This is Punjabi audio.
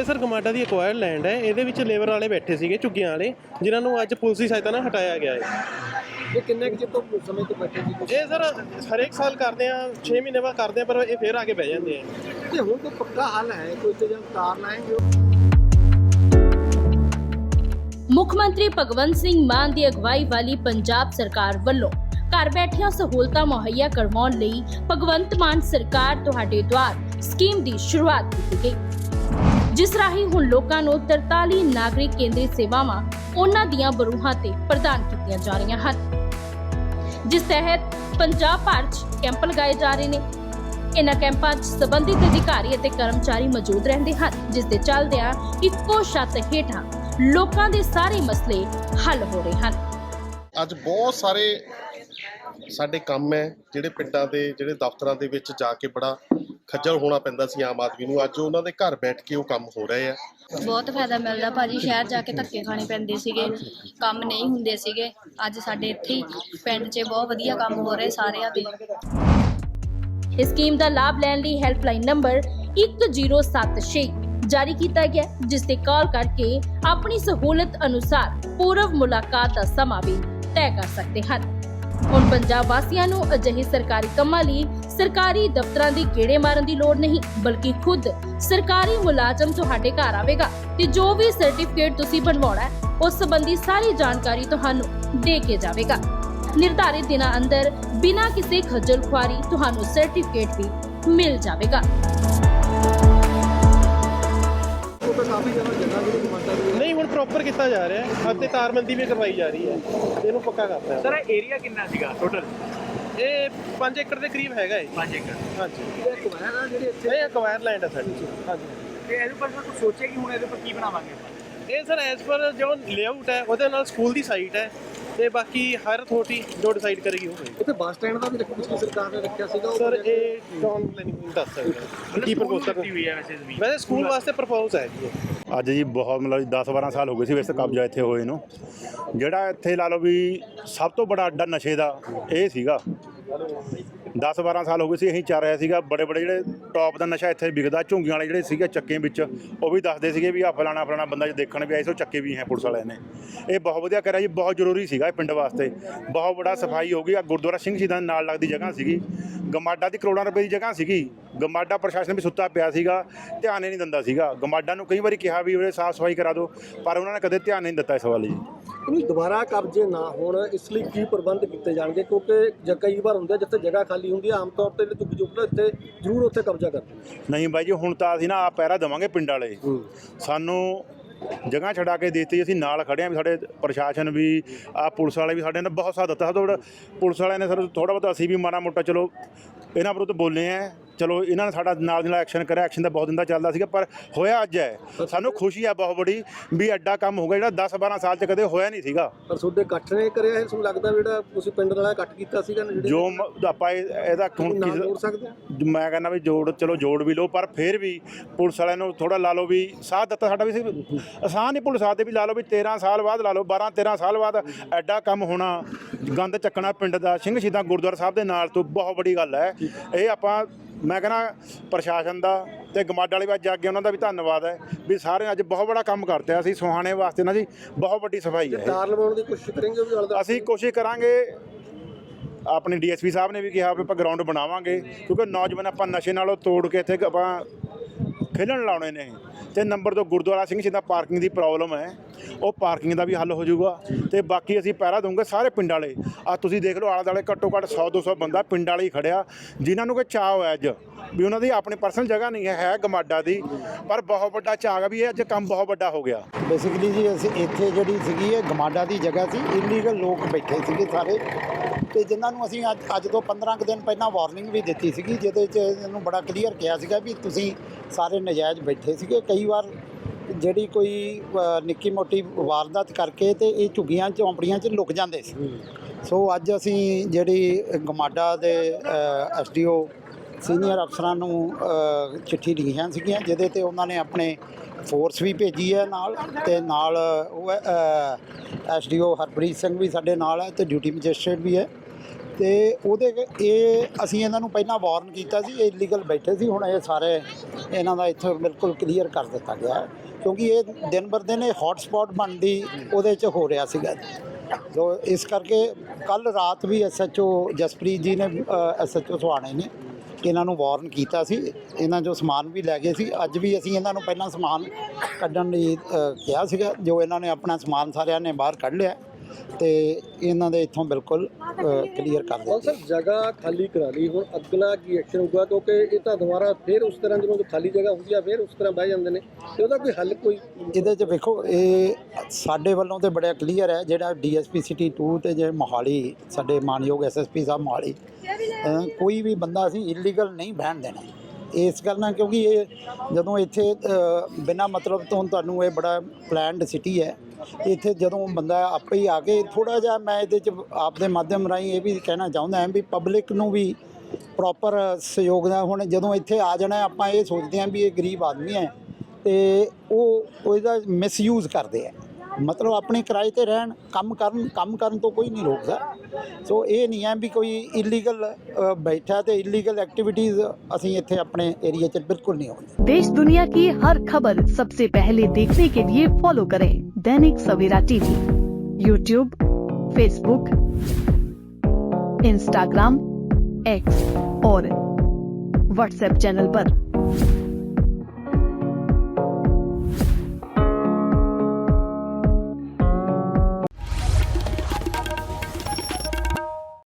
ਇਹ ਸਰ ਗਮਾਡਾ ਦੀ ਐਕਵਾਇਰਡ ਲੈਂਡ ਹੈ। ਇਹਦੇ ਵਿੱਚ ਲੇਬਰ ਵਾਲੇ ਬੈਠੇ ਸੀਗੇ ਝੁੱਗੀਆਂ ਵਾਲੇ ਜਿਨ੍ਹਾਂ ਨੂੰ ਅੱਜ ਪੁਲਿਸ ਦੀ ਸਹਾਇਤਾ ਨਾਲ ਹਟਾਇਆ ਗਿਆ ਹੈ। ਇਹ ਕਿੰਨੇ ਕੁ ਤੋਂ ਸਮੇਂ ਤੋਂ ਬੈਠੇ ਸੀ? ਇਹ ਸਰ ਹਰੇਕ ਸਾਲ ਕਰਦੇ ਆ 6 ਮਹੀਨੇ ਬਾਅਦ ਕਰਦੇ ਆ ਪਰ ਇਹ ਫੇਰ ਆ ਕੇ ਬਹਿ ਜਾਂਦੇ ਆ। ਤੇ ਹੁਣ ਕੋਈ ਪੱਕਾ ਹੱਲ ਹੈ? ਕੋਈ ਇੰਤਜ਼ਾਮ ਤਾਰ ਲਾਏਂਗੇ? ਮੁੱਖ ਮੰਤਰੀ ਭਗਵੰਤ ਸਿੰਘ ਮਾਨ ਦੀ ਅਗਵਾਈ ਵਾਲੀ ਪੰਜਾਬ ਸਰਕਾਰ ਵੱਲੋਂ ਘਰ ਬੈਠਿਆਂ ਸਹੂਲਤਾਂ ਮੁਹੱਈਆ ਕਰਵਾਉਣ ਲਈ ਭਗਵੰਤ ਮਾਨ ਸਰਕਾਰ ਤੁਹਾਡੇ ਦੁਆਰ ਸਕੀਮ ਦੀ ਸ਼ੁਰੂਆਤ ਕੀਤੀ ਗਈ। ਜਿਸ ਰਾਹੀਂ ਹੁਣ ਲੋਕਾਂ ਨੂੰ 43 ਨਾਗਰਿਕ ਕੇਂਦਰੀ ਸੇਵਾਵਾਂ ਉਹਨਾਂ ਦੀਆਂ ਬਰੂਹਾਂ ਤੇ ਪ੍ਰਦਾਨ ਕੀਤੀਆਂ ਜਾ ਰਹੀਆਂ ਹਨ। ਜਿਸ ਤਹਿਤ ਪੰਜਾਬ ਭਰ 'ਚ ਕੈਂਪ ਲਗਾਏ ਜਾ ਰਹੇ ਨੇ। ਇਨ੍ਹਾਂ ਕੈਂਪਾਂ 'ਚ ਸੰਬੰਧਿਤ ਅਧਿਕਾਰੀ ਅਤੇ ਕਰਮਚਾਰੀ ਮੌਜੂਦ ਰਹਿੰਦੇ ਹਨ, ਜਿਸ ਦੇ ਚੱਲਦਿਆਂ ਇੱਕੋ ਛੱਤ ਹੇਠਾਂ ਲੋਕਾਂ ਦੇ ਸਾਰੇ ਮਸਲੇ ਹੱਲ ਹੋ ਰਹੇ ਹਨ। ਅੱਜ ਬਹੁਤ ਸਾਰੇ ਸਾਡੇ ਕੰਮ ਹੈ, ਜਿਹੜੇ ਪਿੰਡਾਂ ਦੇ, ਜਿਹੜੇ ਦਫ਼ਤਰਾਂ ਦੇ ਵਿੱਚ ਜਾ ਕੇ ਬੜਾ ਖੱਜਲ ਹੋਣਾ ਪੈਂਦਾ ਸੀ ਆਮ ਆਦਮੀ ਨੂੰ। ਅੱਜ ਉਹਨਾਂ ਦੇ ਘਰ ਬੈਠ ਕੇ ਉਹ ਕੰਮ ਹੋ ਰਹੇ ਆ। ਬਹੁਤ ਫਾਇਦਾ ਮਿਲਦਾ। ਭਾਜੀ ਸ਼ਹਿਰ ਜਾ ਕੇ ਧੱਕੇ ਖਾਣੇ ਪੈਂਦੇ ਸੀਗੇ, ਕੰਮ ਨਹੀਂ ਹੁੰਦੇ ਸੀਗੇ। ਅੱਜ ਸਾਡੇ ਇੱਥੇ ਹੀ ਪਿੰਡ 'ਚ ਬਹੁਤ ਵਧੀਆ ਕੰਮ ਹੋ ਰਹੇ ਸਾਰਿਆਂ ਦੇ। ਇਸ ਸਕੀਮ ਦਾ ਲਾਭ ਲੈਣ ਲਈ ਹੈਲਪਲਾਈਨ ਨੰਬਰ 1076 ਜਾਰੀ ਕੀਤਾ ਗਿਆ, ਜਿਸ ਤੇ ਕਾਲ ਕਰਕੇ ਆਪਣੀ ਸਹੂਲਤ ਅਨੁਸਾਰ ਪੂਰਵ ਮੁਲਾਕਾਤ ਦਾ ਸਮਾਂ ਵੀ ਤੈਅ ਕਰ ਸਕਦੇ ਹਨ। ਹੁਣ ਪੰਜਾਬ ਵਾਸੀਆਂ ਨੂੰ ਅਜਿਹੇ ਸਰਕਾਰੀ ਕੰਮਾਂ ਲਈ ਸਰਕਾਰੀ ਦਫ਼ਤਰਾਂ ਦੀ ਗੇੜੇ ਮਾਰਨ ਦੀ ਲੋੜ ਨਹੀਂ, ਬਲਕਿ ਖੁਦ ਸਰਕਾਰੀ ਮੁਲਾਜ਼ਮ ਤੁਹਾਡੇ ਘਰ ਆਵੇਗਾ ਤੇ ਜੋ ਵੀ ਸਰਟੀਫਿਕੇਟ ਤੁਸੀਂ ਬਣਵਾਉਣਾ ਹੈ, ਉਸ ਸੰਬੰਧੀ ਸਾਰੀ ਜਾਣਕਾਰੀ ਤੁਹਾਨੂੰ ਦੇ ਕੇ ਜਾਵੇਗਾ। ਨਿਰਧਾਰਿਤ ਦਿਨਾਂ ਅੰਦਰ ਬਿਨਾਂ ਕਿਸੇ ਖੱਜਲ ਖੁਆਰੀ ਤੁਹਾਨੂੰ ਸਰਟੀਫਿਕੇਟ ਵੀ ਮਿਲ ਜਾਵੇਗਾ। ਉਹ ਤਾਂ ਕਾਫੀ ਜਗ੍ਹਾ ਜਗ੍ਹਾ ਜਿਹੜੀ ਕਮਾਂਡਾ ਦੀ ਨਹੀਂ ਹੁਣ ਪ੍ਰੋਪਰ ਕੀਤਾ ਜਾ ਰਿਹਾ ਹੈ ਅਤੇ ਤਾਰਬੰਦੀ ਵੀ ਕਰਵਾਈ ਜਾ ਰਹੀ ਹੈ। ਇਹਨੂੰ ਪੱਕਾ ਕਰਤਾ ਹੈ। ਸਰ ਏਰੀਆ ਕਿੰਨਾ ਸੀਗਾ ਟੋਟਲ ਇਹ 5 ਏਕੜ ਦੇ ਕਰੀਬ ਹੈਗਾ ਹੈ 5 ਏਕੜ। ਹਾਂਜੀ। ਇਹ ਕਮਾਇਆ ਨਾ ਜਿਹੜੀ ਇੱਥੇ ਇਹ ਐਕਵਾਇਰ ਲੈਂਡ ਹੈ ਸਾਡੀ। ਹਾਂਜੀ। ਤੇ ਇਹਦੇ ਪਰ ਸਰ ਕੁਝ ਸੋਚਿਆ ਕਿ ਹੁਣ ਇਹਦੇ ਪਰ ਕੀ ਬਣਾਵਾਂਗੇ ਇਹ ਸਰ ਐਸ ਪਰ ਜੋ ਲੇਆਊਟ ਹੈ ਉਹਦੇ ਨਾਲ ਸਕੂਲ ਦੀ ਸਾਈਟ ਹੈ ਤੇ ਬਾਕੀ ਹਾਇਰ ਅਥਾਰਟੀ ਜੋ ਡਿਸਾਈਡ ਕਰੇਗੀ ਉਹ ਹੋਏਗੀ। ਉੱਥੇ ਬੱਸ ਸਟੈਂਡ ਦਾ ਵੀ ਰੱਖ- ਪਿਛਲੀ ਸਰਕਾਰ ਨੇ ਰੱਖਿਆ ਸੀਗਾ ਸਰ ਇਹ ਟਾਊਨ ਪਲੈਨਿੰਗ ਦੱਸ ਸਕਦੇ। ਕੀ ਪ੍ਰਪੋਜ਼ਲ ਕੀਤੀ ਹੋਈ ਹੈ ਵੈਸੇ ਵੀ ਵੈਸੇ ਸਕੂਲ ਵਾਸਤੇ ਪ੍ਰਪੋਜ਼ ਹੈ। ਜੀ ਇਹ। ਅੱਜ ਜੀ ਬਹੁਤ ਮਤਲਬ 10 12 ਸਾਲ ਹੋ ਗਏ ਸੀ ਵੈਸੇ ਕਬਜ਼ਾ ਇੱਥੇ ਹੋਏ ਨੂੰ। ਜਿਹੜਾ ਇੱਥੇ ਲਾ ਲਓ ਵੀ ਸਭ ਤੋਂ ਬੜਾ ਅੱਡਾ ਨਸ਼ੇ ਦਾ ਇਹ ਸੀਗਾ। 10 12 ਸਾਲ ਹੋ ਗਏ ਸੀ, ਅਸੀਂ ਚੱਲ ਰਿਹਾ ਸੀਗਾ। ਬੜੇ ਬੜੇ ਜਿਹੜੇ ਟੌਪ ਦਾ ਨਸ਼ਾ ਇੱਥੇ ਵਿਕਦਾ, ਝੁੰਗੀਆਂ ਵਾਲੇ ਜਿਹੜੇ ਸੀਗੇ ਚੱਕੇ ਵਿੱਚ, ਉਹ ਵੀ ਦੱਸਦੇ ਸੀਗੇ ਵੀ ਆ ਫਲਾਣਾ ਫਲਾਣਾ ਬੰਦਾ ਜੇ ਦੇਖਣ ਵੀ ਆਏ ਸੋ ਚੱਕੇ ਵੀ ਹੈ ਪੁਲਿਸ ਵਾਲਿਆਂ ਨੇ। ਇਹ ਬਹੁਤ ਵਧੀਆ ਕਰਿਆ ਜੀ, ਬਹੁਤ ਜ਼ਰੂਰੀ ਸੀਗਾ ਇਹ ਪਿੰਡ ਵਾਸਤੇ। ਬਹੁਤ ਬੜਾ ਸਫ਼ਾਈ ਹੋ ਗਈ ਆ ਗੁਰਦੁਆਰਾ ਸਿੰਘ ਜੀ ਦੇ ਨਾਲ ਲੱਗਦੀ ਜਗ੍ਹਾ ਸੀਗੀ। ਗਮਾਡਾ ਦੀ ਕਰੋੜਾਂ ਰੁਪਏ ਦੀ ਜਗ੍ਹਾ ਸੀਗੀ। ਗਮਾਡਾ ਪ੍ਰਸ਼ਾਸਨ ਵੀ ਸੁੱਤਾ ਪਿਆ ਸੀਗਾ, ਧਿਆਨ ਹੀ ਨਹੀਂ ਦਿੰਦਾ ਸੀਗਾ। ਗਮਾਡਾ ਨੂੰ ਕਈ ਵਾਰੀ ਕਿਹਾ ਵੀ ਉਹਦੇ ਸਾਫ਼ ਸਫ਼ਾਈ ਕਰਾ ਦਿਓ, ਪਰ ਉਹਨਾਂ ਨੇ ਕਦੇ ਧਿਆਨ ਨਹੀਂ ਦਿੱਤਾ ਇਸ ਵੱਲ ਜੀ। ਦੁਬਾਰਾ ਕਬਜ਼ੇ ਨਾ ਹੋਣ ਇਸ ਲਈ ਕੀ ਪ੍ਰਬੰਧ ਕੀਤੇ ਜਾਣਗੇ? ਕਿਉਂਕਿ ਜ ਕਈ ਵਾਰ ਹੁੰਦਾ ਜਿੱਥੇ ਜਗ੍ਹਾ ਖਾਲੀ ਹੁੰਦੀ ਹੈ ਆਮ ਤੌਰ ਤੇ ਜਿਹੜੇ ਝੁੱਗੀਆਂ ਇੱਥੇ ਜ਼ਰੂਰ ਉੱਥੇ ਕਬਜ਼ਾ ਕਰਦੇ ਨੇ। ਨਹੀਂ ਬਾਈ ਜੀ ਹੁਣ ਤਾਂ ਅਸੀਂ ਨਾ ਆ ਪੈਰਾ ਦੇਵਾਂਗੇ ਪਿੰਡ ਵਾਲੇ। ਸਾਨੂੰ ਜਗ੍ਹਾ ਛਡਾ ਕੇ ਦਿੱਤੀ ਅਸੀਂ ਨਾਲ ਖੜੇ ਆਂ ਵੀ ਸਾਡੇ ਪ੍ਰਸ਼ਾਸਨ ਵੀ ਆ ਪੁਲਿਸ ਵਾਲੇ ਵੀ ਸਾਡੇ ਨਾਲ ਬਹੁਤ ਸਾਥ ਦਿੱਤਾ। ਥੋੜਾ ਪੁਲਿਸ ਵਾਲਿਆਂ ਨੇ ਸਰ ਥੋੜਾ ਬਹੁਤ ਅਸੀਂ ਵੀ ਮਾੜਾ ਮੋਟਾ ਚਲੋ ਇਹਨਾਂ ਵਿਰੁੱਧ ਬੋਲੇ ਆ। ਚਲੋ ਇਹਨਾਂ ਨੇ ਸਾਡਾ ਨਾਲ ਦੀ ਨਾਲ ਐਕਸ਼ਨ ਕਰਿਆ ਐਕਸ਼ਨ ਤਾਂ ਬਹੁਤ ਦਿਨ ਦਾ ਚੱਲਦਾ ਸੀਗਾ ਪਰ ਹੋਇਆ ਅੱਜ ਹੈ। ਸਾਨੂੰ ਖੁਸ਼ੀ ਆ ਬਹੁਤ ਬੜੀ ਵੀ ਐਡਾ ਕੰਮ ਹੋ ਗਿਆ ਜਿਹੜਾ 10 12 ਸਾਲ ਚ ਕਦੇ ਹੋਇਆ ਨਹੀਂ ਸੀਗਾ। ਪਰ ਤੁਹਾਡੇ ਇਕੱਠ ਨੇ ਕਰਿਆ ਇਹ? ਤੁਹਾਨੂੰ ਲੱਗਦਾ ਜਿਹੜਾ ਤੁਸੀਂ ਪਿੰਡ ਵਾਲਾ ਇਕੱਠ ਕੀਤਾ ਸੀਗਾ ਜਿਹੜੇ ਜੋ ਮ- ਆਪਾਂ ਇਹ- ਇਹਦਾ ਹੁਣ ਨਾ ਕਿਸੇ- ਜੋੜ ਸਕਦੇ ਆ ਮੈਂ ਕਹਿੰਦਾ ਵੀ ਜੋੜ ਚਲੋ ਜੋੜ ਵੀ ਲਓ ਪਰ ਫਿਰ ਵੀ ਪੁਲਿਸ ਵਾਲਿਆਂ ਨੂੰ ਥੋੜਾ ਲਾ ਲਓ ਵੀ ਸਾਥ ਦਿੱਤਾ ਸਾਡਾ ਵੀ ਸੀ। ਆਸਾਨ ਨਹੀਂ ਪੁਲਿਸ ਆਦੇ ਵੀ ਲਾ ਲਓ ਵੀ 13 ਸਾਲ ਬਾਅਦ ਲਾ ਲਓ 12 13 ਸਾਲ ਬਾਅਦ ਐਡਾ ਕੰਮ ਹੋਣਾ ਗੰਦ ਚੱਕਣਾ ਪਿੰਡ ਦਾ ਸਿੰਘ ਸ਼ਹੀਦਾਂ ਗੁਰਦੁਆਰਾ ਸਾਹਿਬ ਦੇ ਨਾਲ ਤੋਂ ਬਹੁਤ ਵੱਡੀ ਗੱਲ ਹੈ। ਇਹ ਆਪਾਂ ਮੈਂ ਕਹਿੰਦਾ ਪ੍ਰਸ਼ਾਸਨ ਦਾ ਤੇ ਗਮਾਡ ਵਾਲੇ ਵਿੱਚ ਜਾ ਕੇ ਉਹਨਾਂ ਦਾ ਵੀ ਧੰਨਵਾਦ ਹੈ ਵੀ ਸਾਰੇ ਅੱਜ ਬਹੁਤ ਬੜਾ ਕੰਮ ਕਰਤੇ ਆ ਅਸੀਂ ਸੁਹਾਣੇ ਵਾਸਤੇ ਨਾ ਜੀ ਬਹੁਤ ਵੱਡੀ ਸਫ਼ਾਈ ਹੈ। ਤਾਰ ਲਵਾਉਣ ਦੀ ਕੋਸ਼ਿਸ਼ ਕਰਾਂਗੇ ਵੀ ਆਲੇ ਅਸੀਂ ਕੋਸ਼ਿਸ਼ ਕਰਾਂਗੇ ਆਪਣੇ ਡੀਐਸਪੀ ਸਾਹਿਬ ਨੇ ਵੀ ਕਿਹਾ ਵੀ ਆਪਾਂ ਗਰਾਊਂਡ ਬਣਾਵਾਂਗੇ ਕਿਉਂਕਿ ਨੌਜਵਾਨ ਆਪਾਂ ਨਸ਼ੇ ਨਾਲੋਂ ਤੋੜ ਕੇ ਇੱਥੇ ਆਪਾਂ ਖੇਲਣ ਲਾਉਣੇ ਨੇ ਤੇ ਨੰਬਰ ਦੋ, ਗੁਰਦੁਆਰਾ ਸਿੰਘ ਜਿੱਦਾਂ ਪਾਰਕਿੰਗ ਦੀ ਪ੍ਰੋਬਲਮ ਹੈ, ਉਹ ਪਾਰਕਿੰਗ ਦਾ ਵੀ ਹੱਲ ਹੋ ਜਾਊਗਾ। ਤੇ ਬਾਕੀ ਅਸੀਂ ਪਹਿਰਾ ਦਊਂਗੇ ਸਾਰੇ ਪਿੰਡ ਵਾਲੇ। ਆ ਤੁਸੀਂ ਦੇਖ ਲਓ, ਆਲੇ ਦੁਆਲੇ ਘੱਟੋ ਘੱਟ 100 200 ਬੰਦਾ ਪਿੰਡ ਵਾਲੇ ਹੀ ਖੜਿਆ। ਜਿਨ੍ਹਾਂ ਨੂੰ ਕੋਈ ਚਾਅ ਹੋਇਆ ਅੱਜ, ਵੀ ਉਹਨਾਂ ਦੀ ਆਪਣੀ ਪਰਸਨਲ ਜਗ੍ਹਾ ਨਹੀਂ ਹੈ ਹੈ ਗਮਾਡਾ ਦੀ। ਪਰ ਬਹੁਤ ਵੱਡਾ ਚਾਅ ਵੀ ਇਹ ਅੱਜ ਕੰਮ ਬਹੁਤ ਵੱਡਾ ਹੋ ਗਿਆ। ਬੇਸਿਕਲੀ ਜੀ, ਅਸੀਂ ਇੱਥੇ ਜਿਹੜੀ ਸੀਗੀ ਇਹ ਗਮਾਡਾ ਦੀ ਜਗ੍ਹਾ ਸੀ ਇਲੀਗਲ ਲੋਕ ਬੈਠੇ ਸੀਗੇ ਸਾਰੇ। ਤੇ ਜਿਨ੍ਹਾਂ ਨੂੰ ਅਸੀਂ ਅੱਜ ਅੱਜ ਤੋਂ 15 ਕੁ ਦਿਨ ਪਹਿਲਾਂ ਵਾਰਨਿੰਗ ਵੀ ਦਿੱਤੀ ਸੀਗੀ ਜਿਹਦੇ 'ਚ ਇਹਨੂੰ ਬੜਾ ਕਲੀਅਰ ਕਿਹਾ ਸੀਗਾ ਵੀ ਤੁਸੀਂ ਸਾਰੇ ਨਜਾਇਜ਼ ਬੈਠੇ ਸੀਗੇ। ਕਈ ਵਾਰ ਜਿਹੜੀ ਕੋਈ ਨਿੱਕੀ ਮੋਟੀ ਵਾਰਦਾਤ ਕਰਕੇ ਤੇ ਇਹ ਝੁੱਗੀਆਂ ਚੌਂਪੜੀਆਂ 'ਚ ਲੁਕ ਜਾਂਦੇ ਸੀ। ਸੋ ਅੱਜ ਅਸੀਂ ਜਿਹੜੀ ਗਮਾਡਾ ਦੇ ਐਸਡੀਓ ਸੀਨੀਅਰ ਅਫਸਰਾਂ ਨੂੰ ਚਿੱਠੀ ਲਿਖੀਆਂ ਸੀਗੀਆਂ ਜਿਹਦੇ ਤੇ ਉਹਨਾਂ ਨੇ ਆਪਣੇ ਫੋਰਸ ਵੀ ਭੇਜੀ ਹੈ ਨਾਲ ਤੇ ਨਾਲ ਉਹ ਐਸਡੀਓ ਹਰਪ੍ਰੀਤ ਸਿੰਘ ਵੀ ਸਾਡੇ ਨਾਲ ਹੈ ਤੇ ਡਿਊਟੀ ਮੈਜਿਸਟ੍ਰੇਟ ਵੀ ਹੈ। ਤੇ ਉਹਦੇ ਇਹ ਅਸੀਂ ਇਹਨਾਂ ਨੂੰ ਪਹਿਲਾਂ ਵਾਰਨ ਕੀਤਾ ਸੀ, ਇਹ ਇਲੀਗਲ ਬੈਠੇ ਸੀ, ਹੁਣ ਇਹ ਸਾਰੇ ਇਹਨਾਂ ਦਾ ਇੱਥੇ ਬਿਲਕੁਲ ਕਲੀਅਰ ਕਰ ਦਿੱਤਾ ਗਿਆ ਕਿਉਂਕਿ ਇਹ ਦਿਨ ਬਰ ਦਿਨ ਇਹ ਹੌਟ ਬਣਦੀ ਉਹਦੇ 'ਚ ਹੋ ਰਿਹਾ ਸੀਗਾ। ਸੋ ਇਸ ਕਰਕੇ ਕੱਲ ਰਾਤ ਵੀ ਐਸਐਚਓ ਜਸਪ੍ਰੀਤ ਜੀ ਨੇ ਐਸਐਚਓ ਸੁਹਾਣੇ ਨੇ ਇਹਨਾਂ ਨੂੰ ਵਾਰਨ ਕੀਤਾ ਸੀ। ਇਹਨਾਂ ਜੋ ਸਮਾਨ ਵੀ ਲੈ ਗਏ ਸੀ, ਅੱਜ ਵੀ ਅਸੀਂ ਇਹਨਾਂ ਨੂੰ ਪਹਿਲਾਂ ਸਮਾਨ ਕੱਢਣ ਲਈ ਕਿਹਾ ਸੀਗਾ, ਜੋ ਇਹਨਾਂ ਨੇ ਆਪਣਾ ਸਮਾਨ ਸਾਰਿਆਂ ਨੇ ਬਾਹਰ ਕੱਢ ਲਿਆ। ਤੇ ਇਹਨਾਂ ਦੇ ਇੱਥੋਂ ਬਿਲਕੁਲ ਕਲੀਅਰ ਕਰ ਦਿੱਤਾ। ਸਰ ਜਗ੍ਹਾ ਖਾਲੀ ਕਰਾ ਲਈ। ਹੁਣ ਅਗਲਾ ਕੀ ਐਕਸ਼ਨ ਹੋਊਗਾ? ਕਿਉਂਕਿ ਇਹ ਤਾਂ ਦੁਬਾਰਾ ਫਿਰ ਉਸ ਤਰ੍ਹਾਂ ਜਦੋਂ ਖਾਲੀ ਜਗ੍ਹਾ ਹੁੰਦੀ ਆ ਫਿਰ ਉਸ ਤਰ੍ਹਾਂ ਬਹਿ ਜਾਂਦੇ ਨੇ। ਤੇ ਉਹਦਾ ਕੋਈ ਹੱਲ ਕੋਈ? ਇਹਦੇ 'ਚ ਵੇਖੋ ਇਹ ਸਾਡੇ ਵੱਲੋਂ ਤੇ ਬੜਾ ਕਲੀਅਰ ਹੈ ਜਿਹੜਾ ਡੀਐਸਪੀ ਸਿਟੀ 2 ਤੇ ਜੇ ਮੋਹਾਲੀ ਸਾਡੇ ਮਾਨਯੋਗ ਐਸਐਸਪੀ ਸਾਹਿਬ ਮੋਹਾਲੀ ਕੋਈ ਵੀ ਬੰਦਾ ਅਸੀਂ ਇਲੀਗਲ ਨਹੀਂ ਬਹਿਣ ਦੇਣਾ। ਇਸ ਗੱਲ ਨਾਲ ਕਿਉਂਕਿ ਇਹ ਜਦੋਂ ਇੱਥੇ ਅ, ਬਿਨਾਂ ਮਤਲਬ ਤੋਂ ਤੁਹਾਨੂੰ ਇਹ ਬੜਾ ਪਲਾਨਡ ਸਿਟੀ ਹੈ ਇੱਥੇ ਜਦੋਂ ਬੰਦਾ ਆਪੇ ਹੀ ਆ ਕੇ ਥੋੜਾ ਜਿਹਾ ਮੈਂ ਇਹਦੇ 'ਚ ਆਪ ਦੇ ਮਾਧਿਅਮ ਰਾਹੀਂ ਇਹ ਵੀ ਕਹਿਣਾ ਚਾਹੁੰਦਾ ਹਾਂ ਵੀ ਪਬਲਿਕ ਨੂੰ ਵੀ ਪ੍ਰੋਪਰ ਸਹਿਯੋਗ ਦਾ ਹੁਣ ਜਦੋਂ ਇੱਥੇ ਆ ਜਾਣਾ ਆਪਾਂ ਇਹ ਸੋਚਦੇ ਹਾਂ ਵੀ ਇਹ ਗਰੀਬ ਆਦਮੀ ਹੈ ਤੇ ਉਹ ਉਹਦਾ ਮਿਸਯੂਜ਼ ਕਰਦੇ ਆ ਮਤਲਬ ਆਪਣੇ ਕਿਰਾਏ ਤੇ ਰਹਿਣ ਕੰਮ ਕਰਨ ਕੰਮ ਕਰਨ ਤੋਂ ਕੋਈ ਨਹੀਂ ਰੋਕਦਾ ਸੋ ਇਹ ਨਹੀਂ ਹੈ ਵੀ ਕੋਈ ਇਲੀਗਲ ਬੈਠਾ ਤੇ ਇਲੀਗਲ ਐਕਟੀਵਿਟੀਜ਼ ਅਸੀਂ ਇੱਥੇ ਆਪਣੇ ਏਰੀਆ 'ਚ ਬਿਲਕੁਲ ਨਹੀਂ ਹੋਣੀ देश दुनिया की हर खबर सबसे पहले देखने के लिए फॉलो करें Dainik Savera TV YouTube Facebook Instagram X और व्हाट्सएप चैनल पर।